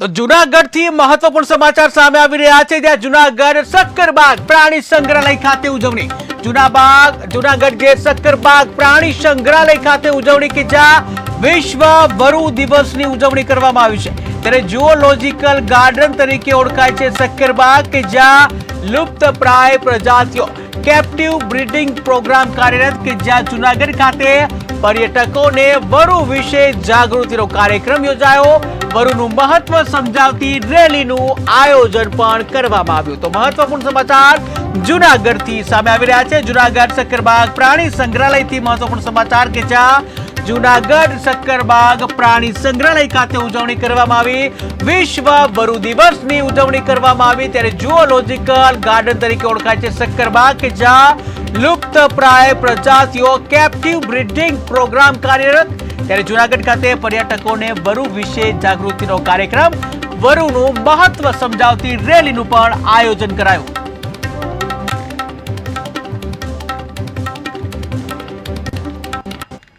તો જુનાગઢથી મહત્વપૂર્ણ સમાચાર સામે આવી રહ્યા છે, જ્યાં જુનાગઢ સક્કરબાગ પ્રાણી સંગ્રહાલય ખાતે ઉજવણી. જુનાબાગ જુનાગઢ જે સક્કરબાગ પ્રાણી સંગ્રહાલય ખાતે ઉજવણી કે જ્યાં વિશ્વ વરુ દિવસની ઉજવણી કરવામાં આવી છે. ત્યારે જુઓલોજીકલ ગાર્ડન તરીકે ઓળખાય છે સક્કરબાગ કે જ્યાં લુપ્ત પ્રાય પ્રજાતિઓ કેપ્ટિવ બ્રીડિંગ પ્રોગ્રામ કાર્યરત કે જ્યાં જુનાગઢ ખાતે પર્યટકોને વરુ વિશે જાગૃતિનો કાર્યક્રમ યોજાયો. વરુનું મહત્વ સમજાવતી રેલીનું આયોજન પણ કરવામાં આવ્યું. તો મહત્વપૂર્ણ સમાચાર જુનાગઢથી સામે આવી રહ્યા છે. જુનાગઢ સક્કરબાગ પ્રાણી સંગ્રહાલયથી મહત્વપૂર્ણ સમાચાર કે જ્યાં જુનાગઢ સક્કરબાગ પ્રાણી સંગ્રહાલય ખાતે ઉજવણી કરવામાં આવી. વિશ્વ વરુ દિવસની ઉજવણી કરવામાં આવી. ત્યારે જુઓલોજીકલ ગાર્ડન તરીકે ઓળખાય છે સક્કરબાગ કે જ્યાં લુપ્ત પ્રાય પ્રજાતિઓ કેપ્ટિવ બ્રિડિંગ પ્રોગ્રામ કાર્યરત ત્યારે જુનાગઢ ખાતે પર્યટકોને વરુ વિશે જાગૃતિનો કાર્યક્રમ, વરુનું મહત્વ સમજાવતી રેલીનું પણ આયોજન કરાયું.